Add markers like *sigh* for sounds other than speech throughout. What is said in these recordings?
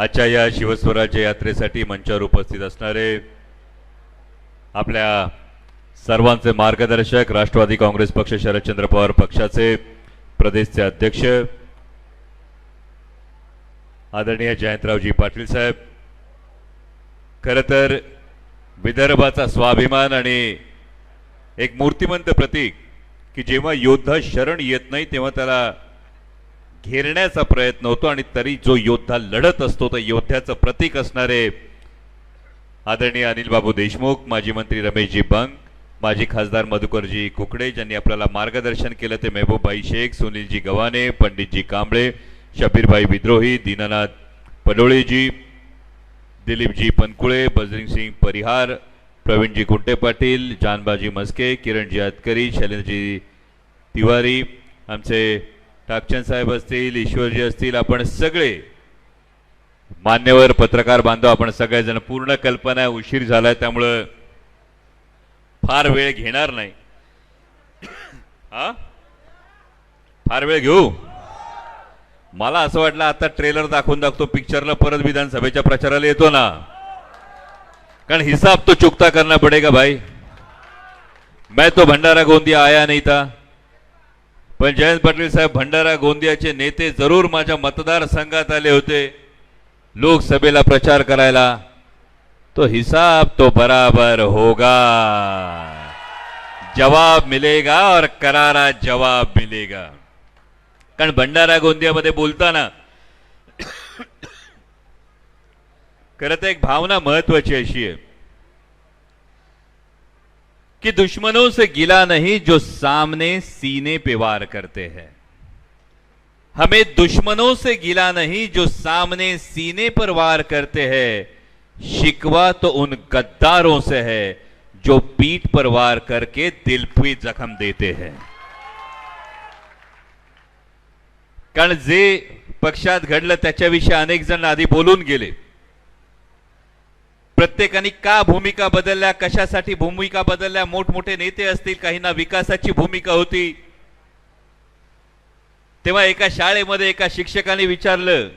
आजच्या या शिवस्वराज्य यात्रेसाठी मंचावर उपस्थित असणारे आपल्या सर्वांचे मार्गदर्शक राष्ट्रवादी काँग्रेस पक्ष शरदचंद्र पवार पक्षाचे प्रदेशचे अध्यक्ष आदरणीय जयंतरावजी पाटील साहेब खरं तर विदर्भाचा स्वाभिमान आणि एक मूर्तिमंत प्रतीक की जेव्हा योद्धा शरण येत नाही तेव्हा त्याला घेरण्याचा प्रयत्न होतो आणि तरी जो योद्धा लढत असतो तर योद्ध्याचं प्रतीक असणारे आदरणीय अनिल बाबू देशमुख माजी मंत्री रमेशजी बंग माजी खासदार मधुकरजी कुकडे ज्यांनी आपल्याला मार्गदर्शन केलं ते मेहबूबभाई शेख सुनीलजी गव्हाणे पंडितजी कांबळे शबीरभाई विद्रोही दीनानाथ पडोळेजी दिलीपजी पनकुळे बजरिंगसिंग परिहार प्रवीणजी कुंटे पाटील जानबाजी मस्के किरणजी अतकरी शैलेंद्रजी तिवारी आमचे टापचंद साहेब असतील ईश्वरजी असतील आपण सगळे मान्यवर पत्रकार बांधव आपण सगळेजण पूर्ण कल्पना उशीर झालाय त्यामुळं फार वेळ घेणार नाही. हा? फार वेळ घेऊ? मला असं वाटलं आता ट्रेलर दाखवून दाखवतो पिक्चरला परत विधानसभेच्या प्रचाराला येतो ना. कारण हिसाब तो चुकता करना पडेगा भाई. मैं तो भंडारा गोंदिया आया नहीं था. पण जयंत पाटील साहेब भंडारा गोंदियाचे नेते जरूर माझ्या मतदारसंघात आले होते. लोकसभेला प्रचार करायला. तो हिसाब तो बराबर होगा. जवाब मिलेगा और करारा जवाब मिलेगा. कारण भंडारा गोंदियामध्ये बोलताना *coughs* खरं तर एक भावना महत्वाची अशी आहे. कि दुश्मनों से गिला नहीं जो सामने सीने पे वार करते हैं। हमें दुश्मनों से गिला नहीं जो सामने सीने पर वार करते हैं। शिकवा तो उन गद्दारों से है जो पीठ पर वार करके दिल पे जखम देते हैं। कारण जे पक्षात घडलं त्याच्याविषयी अनेक जण आधी बोलून गेले। प्रत्येकाने का भूमिका बदलल्या कशासाठी भूमिका बदलल्या मोठमोठे नेते असतील काहींना विकासाची भूमिका होती. तेव्हा एका शाळेमध्ये एका शिक्षकाने विचारलं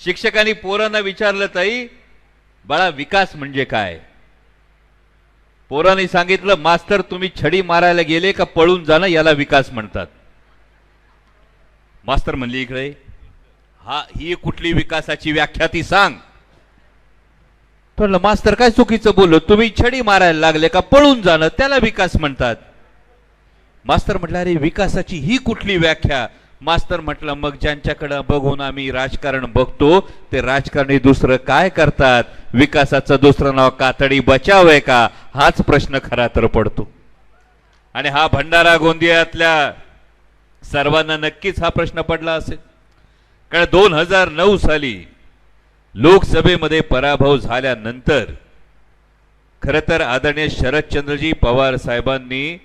शिक्षकांनी पोरांना विचारलं ताई बाळा विकास म्हणजे काय? पोरांनी सांगितलं मास्तर तुम्ही छडी मारायला गेले का पळून जाणं याला विकास म्हणतात. मास्तर म्हणली इकडे हा ही कुठली विकासाची व्याख्या ती सांग. तर म्हणलं, मास्तर काय चुकीचं बोललो? तुम्ही छडी मारायला लागले का? पळून जाणं. त्याला विकास म्हणतात. मास्तर म्हटलं अरे विकासाची ही कुठली व्याख्या? मास्तर म्हटलं मग ज्यांच्याकडं बघून आम्ही राजकारण बघतो ते राजकारणी दुसरं काय करतात? विकासाचं दुसरं नाव कातडी बचाव आहे का? हाच प्रश्न खरा तर पडतो. आणि हा भंडारा गोंदियातल्या सर्वांना नक्कीच हा प्रश्न पडला असेल. कारण दोन हजार नऊ साली लोकसभेमध्ये पराभव झाल्यानंतर खरं तर आदरणीय शरदचंद्रजी पवार साहेबांनी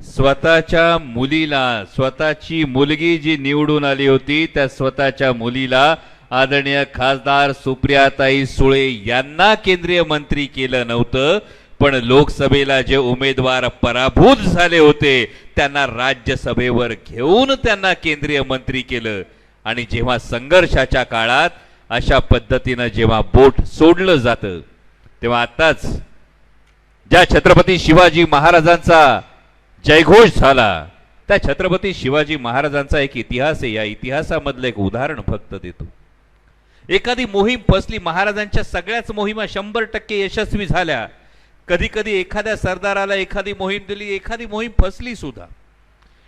स्वतःच्या मुलीला स्वतःची मुलगी जी निवडून आली होती त्या स्वतःच्या मुलीला आदरणीय खासदार सुप्रियाताई सुळे यांना केंद्रीय मंत्री केलं नव्हतं पण लोकसभेला जे उमेदवार पराभूत झाले होते त्यांना राज्यसभेवर घेऊन त्यांना केंद्रीय मंत्री केलं. आणि जेव्हा संघर्षाच्या काळात अशा पद्धतीनं जेव्हा बोट सोडलं जातं तेव्हा आताच ज्या छत्रपती शिवाजी महाराजांचा जयघोष झाला त्या छत्रपती शिवाजी महाराजांचा एक इतिहास आहे. या इतिहासामधलं एक उदाहरण फक्त देतो. एखादी मोहीम फसली महाराजांच्या सगळ्याच मोहिमा शंभर टक्के यशस्वी झाल्या. कधी कधी एखाद्या सरदाराला एखादी मोहीम दिली एखादी मोहीम फसली सुद्धा.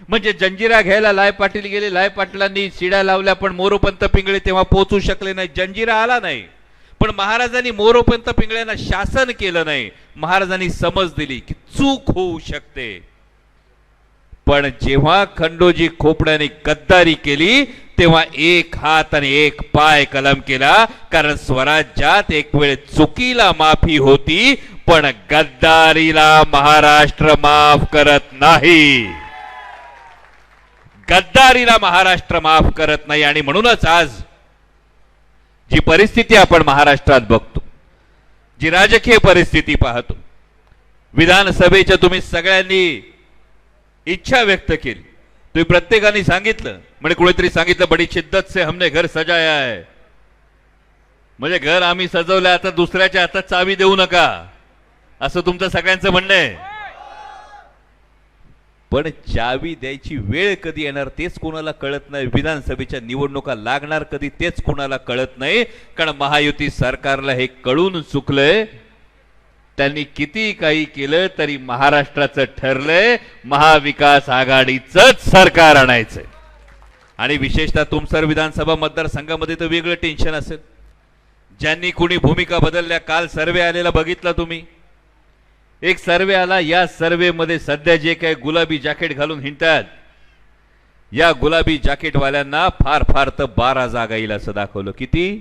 म्हणजे जंजिरा घ्यायला लाय पाटील गेले लाय पाटलांनी शिड्या लावल्या पण मोरोपंत पिंगळे तेव्हा पोहोचू शकले नाही. जंजिरा आला नाही. पण महाराजांनी मोरोपंत पिंगळ्यांना शासन केलं नाही. महाराजांनी समज दिली की चूक होऊ शकते. पण जेव्हा खंडोजी खोपड्याने गद्दारी केली तेव्हा एक हात आणि एक पाय कलम केला कारण स्वराज्यात एक वेळ चुकीला माफी होती पण गद्दारीला महाराष्ट्र माफ करत नाही. गद्दारीला महाराष्ट्र माफ करत नाही आणि म्हणूनच आज जी परिस्थिती आपण महाराष्ट्रात बघतो जी राजकीय परिस्थिती पाहतो विधानसभेच्या तुम्ही सगळ्यांनी इच्छा व्यक्त केली. तुम्ही प्रत्येकाने सांगितलं म्हणजे कुणीतरी सांगितलं बडी शिद्दत से हमने घर सजाया आहे म्हणजे घर आम्ही सजवलं आता दुसऱ्याच्या हातात चावी देऊ नका. असं तुमचं सगळ्यांचं म्हणणं आहे. पण चावी द्यायची वेळ कधी येणार तेच कोणाला कळत नाही. विधानसभेच्या निवडणुका लागणार कधी तेच कोणाला कळत नाही. कारण महायुती सरकारला हे कळून चुकलंय. त्यांनी किती काही केलं तरी महाराष्ट्राचं ठरलंय. महाविकास आघाडीचंच सरकार आणायचंय. आणि विशेषतः तुमसर विधानसभा मतदारसंघामध्ये तर वेगळं टेन्शन असेल. ज्यांनी कुणी भूमिका बदलल्या काल सर्वे आलेला बघितला तुम्ही. एक सर्वे आला या सर्वेमध्ये सध्या जे काही गुलाबी जॅकेट घालून हिंडतात या गुलाबी जॅकेटवाल्यांना फार फार तर बारा जागा येईल असं दाखवलं. किती?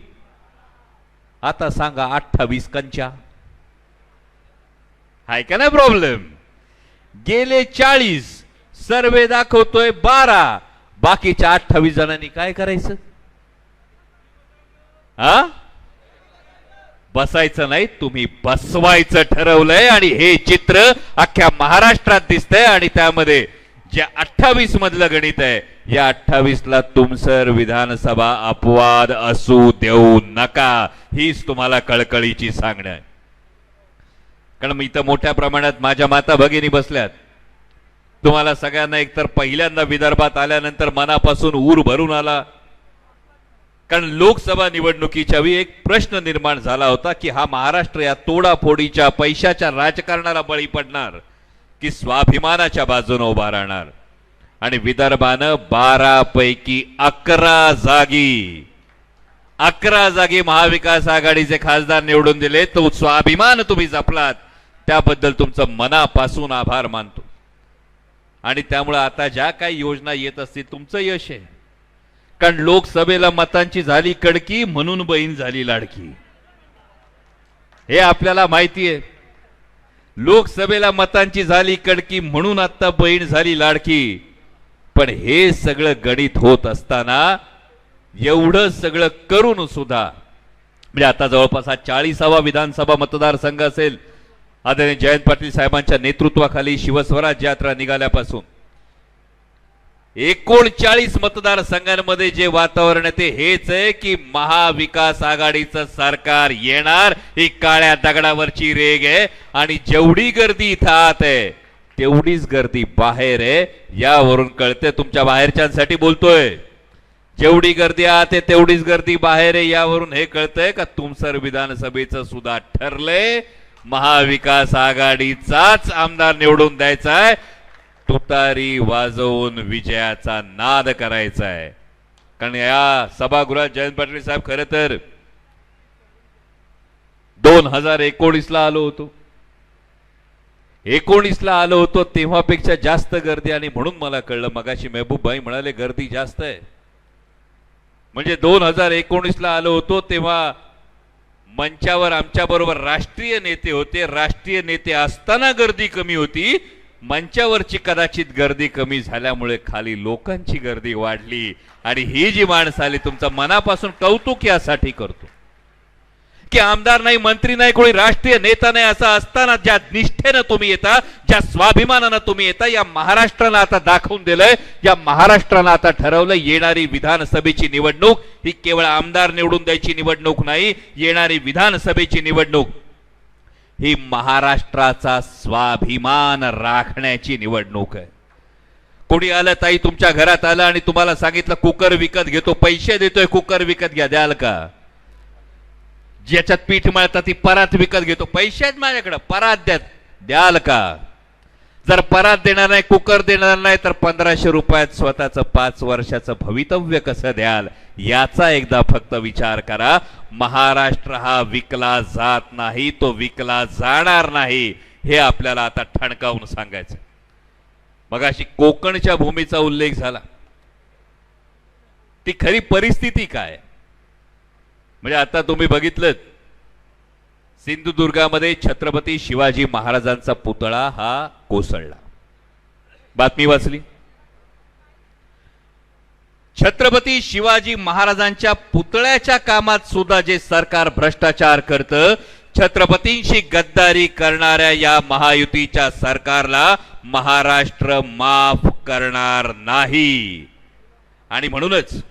आता सांगा अठ्ठावीस कंच्या. हाय का नाही प्रॉब्लेम गेले चाळीस सर्वे दाखवतोय बारा बाकीच्या अठ्ठावीस जणांनी काय करायचं? हा बसायचं नाही तुम्ही बसवायचं ठरवलंय आणि हे चित्र अख्ख्या महाराष्ट्रात दिसतंय आणि त्यामध्ये जे अठ्ठावीस मधलं गणित आहे या अठ्ठावीस ला तुमसर विधानसभा अपवाद असू देऊ नका हीच तुम्हाला कळकळीची सांगणं आहे. कारण मी इथं मोठ्या प्रमाणात माझ्या माता भगिनी बसल्यात. तुम्हाला सगळ्यांना एकतर पहिल्यांदा विदर्भात आल्यानंतर मनापासून ऊर भरून आला. कारण लोकसभा निवडणुकीच्या वेळी एक प्रश्न निर्माण झाला होता की हा महाराष्ट्र या तोडाफोडीच्या पैशाच्या राजकारणाला बळी पडणार की स्वाभिमानाच्या बाजूने उभा राहणार? आणि विदर्भानं बारा पैकी अकरा जागी अकरा जागी महाविकास आघाडीचे खासदार निवडून दिले. तो स्वाभिमान तुम्ही जपलात. त्याबद्दल तुमचं मनापासून आभार मानतो. आणि त्यामुळे आता ज्या काही योजना येत असतील तुमचं यश आहे. कारण लोकसभेला मतांची झाली कडकी म्हणून बहीण झाली लाडकी. हे आपल्याला माहिती आहे लोकसभेला मतांची झाली कडकी म्हणून आता बहीण झाली लाडकी. पण हे सगळं गणित होत असताना एवढं सगळं करून सुद्धा म्हणजे आता जवळपास हा चाळीसावा विधानसभा मतदारसंघ असेल. आदरणीय जयंत पाटील साहेबांच्या नेतृत्वाखाली शिवस्वराज यात्रा निघाल्यापासून. एकोणचाळीस मतदारसंघांमध्ये जे वातावरण आहे ते हेच आहे की महाविकास आघाडीचं सरकार येणार ही काळ्या दगडावरची रेग आहे आणि जेवढी गर्दी इथं आत आहे तेवढीच गर्दी बाहेर आहे. यावरून कळते तुमच्या बाहेरच्यांसाठी बोलतोय. जेवढी गर्दी आत आहे तेवढीच गर्दी बाहेर आहे. यावरून हे कळतंय का तुमसर विधानसभेचं सुद्धा ठरलंय. महाविकास आघाडीचाच आमदार निवडून द्यायचा आहे. तुतारी वाजवून विजयाचा नाद करायचा आहे कारण या सभागृहात जयंत पाटील साहेब खरं तर दोन हजार एकोणीसला आलो होतो. एकोणीस ला आलो होतो तेव्हापेक्षा जास्त गर्दी आणि म्हणून मला कळलं मगाशी मेहबूबबाई म्हणाले गर्दी जास्त आहे. म्हणजे दोन हजार एकोणीसला आलो होतो तेव्हा मंचावर आमच्या बरोबर राष्ट्रीय नेते होते. राष्ट्रीय नेते असताना गर्दी कमी होती. मंचावरची कदाचित गर्दी कमी झाल्यामुळे खाली लोकांची गर्दी वाढली आणि ही जी माणसं आली तुमचं मनापासून कौतुक यासाठी करतो. की आमदार नाही मंत्री नाही कोणी राष्ट्रीय नेता नाही असं असताना ज्या निष्ठेनं तुम्ही येता ज्या स्वाभिमानानं तुम्ही येता या महाराष्ट्रानं आता दाखवून दिलंय या महाराष्ट्रानं आता ठरवलं येणारी विधानसभेची निवडणूक ही केवळ आमदार निवडून द्यायची निवडणूक नाही येणारी विधानसभेची निवडणूक ही महाराष्ट्राचा स्वाभिमान राखण्याची निवडणूक आहे. कोणी आलं ताई तुमच्या घरात आलं आणि तुम्हाला सांगितलं कुकर विकत घेतो पैसे देतोय कुकर विकत घ्या द्याल का? ज्याच्यात पीठ मळतात ती परात विकत घेतो पैसे आहेत माझ्याकडं परात द्या द्याल का? जर परात देणार नाही कुकर देणार नाही तर पंधराशे रुपयात स्वतःचं पाच वर्षाचं भवितव्य कसं द्याल? याचा एकदा फक्त विचार करा. महाराष्ट्र हा विकला जात नाही तो विकला जाणार नाही हे आपल्याला आता ठणकावून सांगायचं मग अशी कोकणच्या भूमीचा उल्लेख झाला. ती खरी परिस्थिती काय? म्हणजे आता तुम्ही बघितलं सिंधुदुर्गामध्ये छत्रपती शिवाजी महाराजांचा पुतळा हा कोसळला. बातमी वाचली. छत्रपती शिवाजी महाराजांच्या पुतळ्याच्या कामात सुद्धा जे सरकार भ्रष्टाचार करतं छत्रपतींशी गद्दारी करणाऱ्या या महायुतीच्या सरकारला महाराष्ट्र माफ करणार नाही. आणि म्हणूनच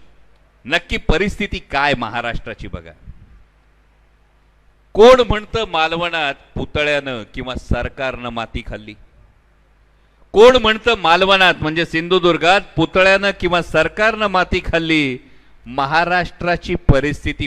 नक्की परिस्थिती काय महाराष्ट्राची बघा. कोण म्हणतं मालवणात पुतळ्यानं किंवा सरकारनं माती खाल्ली? कोण म्हणतं मालवणात म्हणजे सिंधुदुर्गात पुतळ्यानं किंवा सरकारनं माती खाल्ली महाराष्ट्राची परिस्थिती